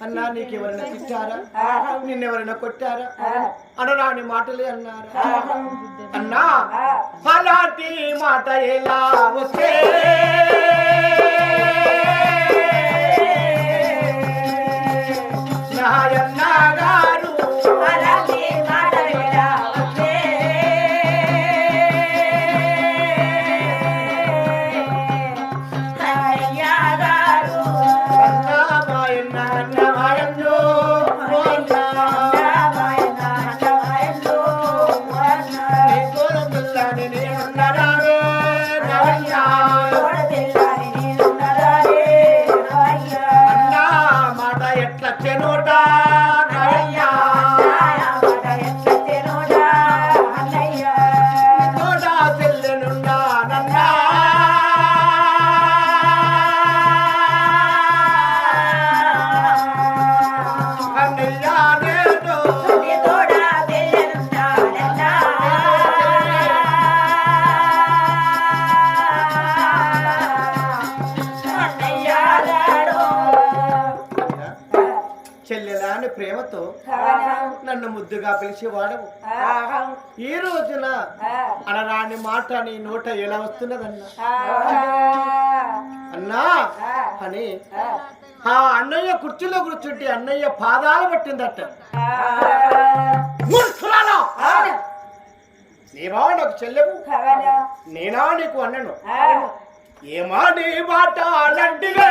అన్నా నీకెవరైనా తిట్టారా? నిన్నెవరైనా కొట్టారా? అనరాని మాటలే అన్నారా? అన్నా అలాంటి మాట ఎలా వస్తే? నాయన్నాగా ప్రేమతో నన్ను ముద్దుగా పిలిచేవాడవు ఈ రోజున అనరాని మాట నీ నోట ఎలా వస్తున్నదన్నా? అన్నా అని ఆ. అన్నయ్య కుర్చీలో కూర్చుంటే అన్నయ్య పాదాలు పట్టిందట! నీవా నాకు చెల్లెవు. నేనా నీకు అన్నను? ఏమా నీ మాట లంటివే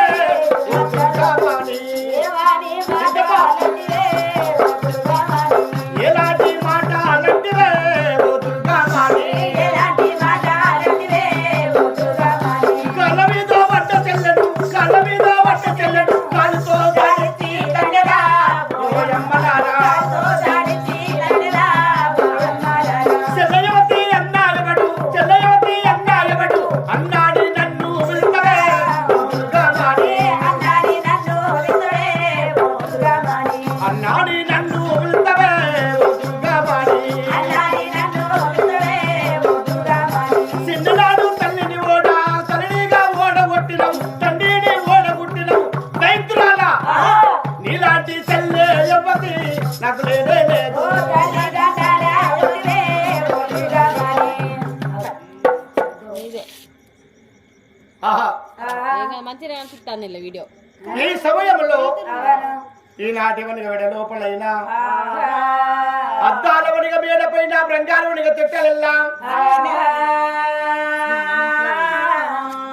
వీడియో. ఈ సమయంలో ఈనాటి వనిగ వెడ లోపలైనా అద్దాల వనిగ మీద పైన బృంగాల వనిగ తిట్టలెల్లా.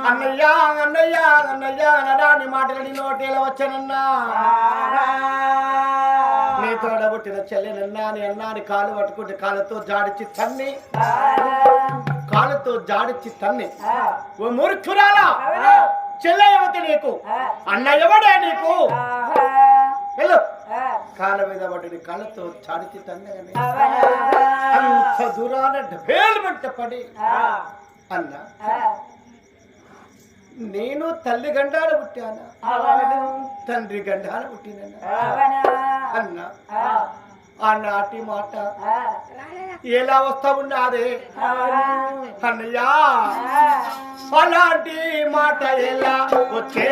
అన్నయ్య అన్నయ్య అన్నయ్య అనడాని మాటలని నోటేల వచ్చనన్నా. నీ తోడబుట్టిన చెల్లెనన్నా నీ అన్నాని కాలు పట్టుకుంటే కాళ్ళతో జాడిచి తన్ని. కాళ్ళతో జాడిచి తన్ని. ఓ మూర్ఖురాలా? చెల్లెవతి నీకు? అన్న ఎవడే నీకు? వెళ్ళు. కాళ్ళ మీద పడి కాళ్ళతో అంత దూరాన వెంట పడి. అన్న నేను తల్లి గండాలు పుట్టానా? తండ్రి గండాలు పుట్టినా అన్న ఆనాటి మాట. ఎలా వస్తా ఉన్నదే అన్నయ్యా. అలాంటి మాట ఎలా వచ్చే?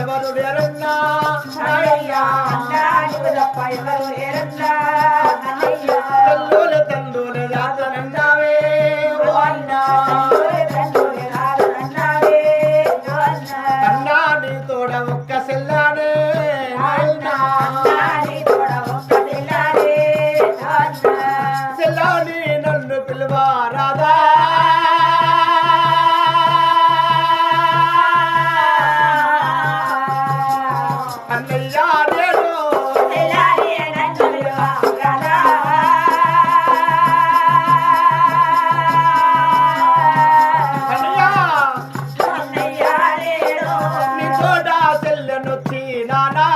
ఎవరు లేరన్నా అయ్యా తల్లుల తండ్రుల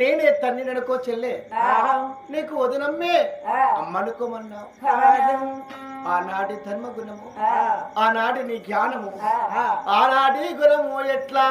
నేనే తన్ని నడుకో చెల్లే. నీకు వదినమ్మే. అమ్మనుకోమన్నావు ఆనాటి ధర్మ గుణము ఆనాటి నీ జ్ఞానము. ఆనాటి గుణము ఎట్లా?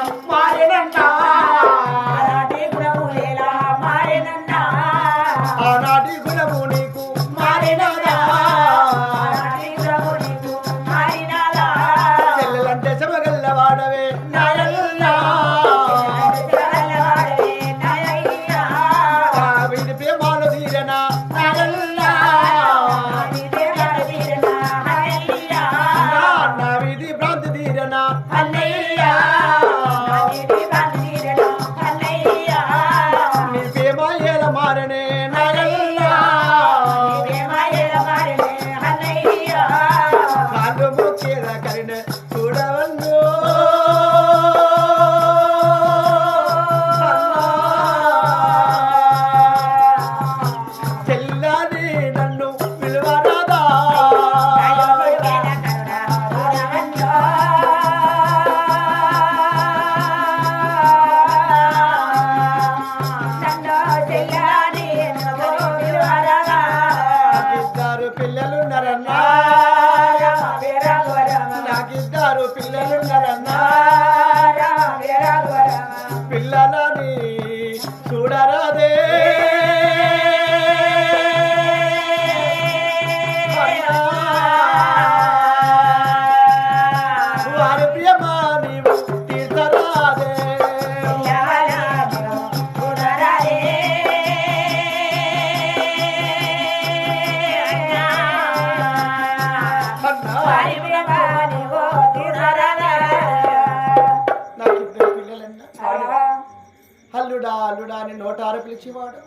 నోటారు పిలిచేవాడు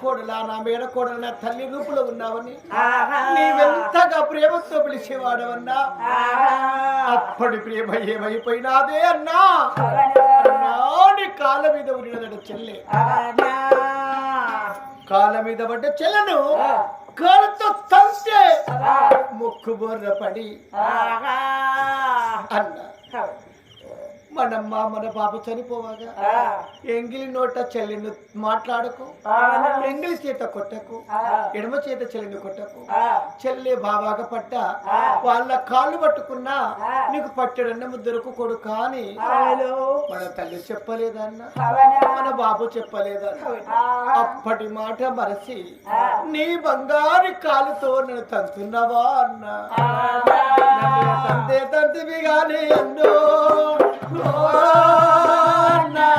కోడలా నా మేడ కోడలు నా తల్లి రూపులో ఉన్నావని. నీవెంతగా ప్రేమతో పిలిచేవాడవన్నా. అప్పటి ప్రేమ ఏమైపోయినాదే అన్నా? నాడి కాళ్ళ మీద ఉరినదడు చెల్లె. కాళ్ళ మీద పడ్డ చెల్లెను కాళ్ళతో తంతే ముక్కు బొర్ర పడి అన్న. మనమ్మ మన బాబు చనిపోవగా. ఎంగిలి నోట చెల్లిని మాట్లాడకు. ఎంగిలి చేత కొట్టకు. ఎడమ చేత చెల్లిని కొట్టకు. చెల్లి బాబాగా పట్ట. వాళ్ళ కాళ్ళు పట్టుకున్నా నీకు పట్టడన్న ముద్దరకు కొడుకు అని మన తల్లి చెప్పలేదన్న. మన బాబు చెప్పలేదన్న. అప్పటి మాట మరచి నీ బంగారు కాలుతో నన్ను తంతున్నావా అన్న. తంతే తంతివి గాని అన్నో. ఓ అన్నా.